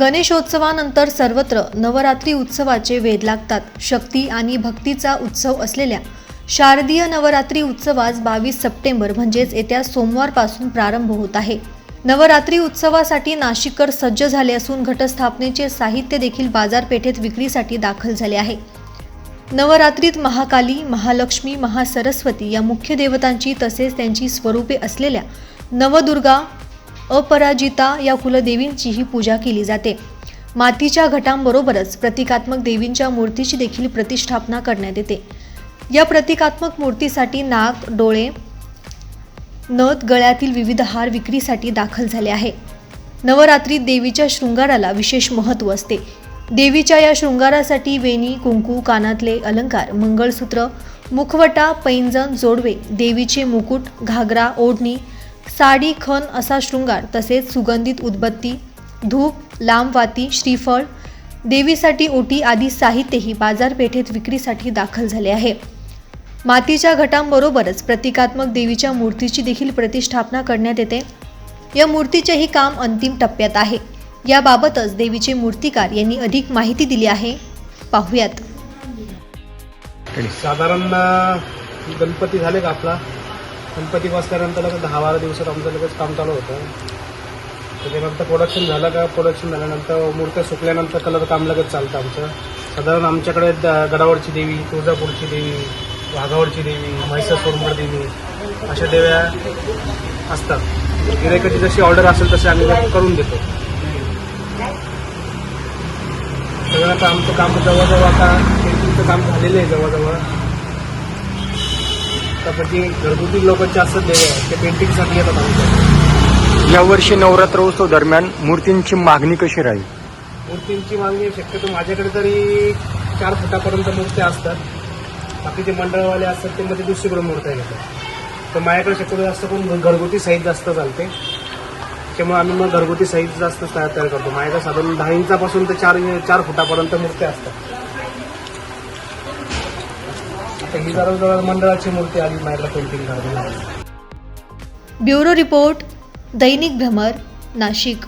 गणेशोत्सवानंतर सर्वत्र नवरात्री उत्सवाचे वेध लागतात. शक्ती आणि भक्तीचा उत्सव असलेल्या शारदीय नवरात्री उत्सवास बावीस सप्टेंबर म्हणजेच येत्या सोमवारपासून प्रारंभ होत आहे. नवरात्री उत्सवासाठी नाशिककर सज्ज झाले असून घटस्थापनेचे साहित्य देखील बाजारपेठेत विक्रीसाठी दाखल झाले आहे. नवरात्रीत महाकाली महालक्ष्मी महासरस्वती या मुख्य देवतांची तसेच त्यांची स्वरूपे असलेल्या नवदुर्गा अपराजिता या कुलदेवींचीही पूजा केली जाते. मातीच्या घटांबरोबरच प्रतिकात्मक देवींच्या मूर्तीची देखील प्रतिष्ठापना करण्यात येते. या प्रतिकात्मक मूर्तीसाठी नाक डोळे नथ गळ्यातील विविध हार विक्रीसाठी दाखल झाले आहे. नवरात्रीत देवीच्या शृंगाराला विशेष महत्त्व असते. देवीच्या या शृंगारासाठी वेणी कुंकू कानातले अलंकार मंगळसूत्र मुखवटा पैंजण जोडवे देवीचे मुकुट घागरा ओढणी साडी खण असा शृंगार तसेच सुगंधित उदबत्ती धूप लांबवाती श्रीफळ देवीसाठी ओटी आदी साहित्यही बाजारपेठेत विक्रीसाठी दाखल झाले आहे. मातीच्या घटांबरोबरच प्रतिकात्मक देवीच्या मूर्तीची देखील प्रतिष्ठापना करण्यात येते. या मूर्तीचेही काम अंतिम टप्प्यात आहे. याबाबतच देवीचे मूर्तिकार यांनी अधिक माहिती दिली आहे. पाहूयात. साधारण गणपती झाले का आपला? गणपती केल्यानंतर लगेच दहा बारा दिवसात आमचं लगेच काम चालू होतं. त्याच्यानंतर प्रोडक्शन झालं का प्रोडक्शन झाल्यानंतर मूर्त्या सुकल्यानंतर कलर काम लगेच चालतं आमचं. साधारण आमच्याकडे द- गडावरची देवी तुळजापूरची देवी वाघावरची देवी म्हैसासुरमड देवी अशा देव्या असतात. गिरायकाची जशी ऑर्डर असेल तशी आम्ही करून देतो. सगळं आता आमचं काम जवळजवळ आता पेंटिंगचं काम झालेलं आहे जवळजवळ. त्यापैकी घरगुती लोक जास्त देव आहे ते पेंटिंगसाठी येतात आमच्या. यावर्षी नवरात्र उत्सव दरम्यान मूर्तींची मागणी कशी राहील? मूर्तींची मागणी शक्यतो माझ्याकडे तरी चार फुटापर्यंत मूर्त्या असतात. बाकीचे मंडळवाले असतात ते मध्ये दुसरीकडे मूर्त्या घेतात तर माझ्याकडे शक्यतो जास्त करून घरगुती साईज जास्त चालते. त्यामुळे आम्ही मग घरगुती साईज जास्त तयार तयार करतो. माझ्याकडे साधारण दहा इंचापासून ते चार चार फुटापर्यंत मूर्त्या असतात. आता ही जवळजवळ मंडळाची मूर्ती आली माझ्याकडे पेंटिंग करायला. ब्युरो रिपोर्ट दैनिक भ्रमर नाशिक.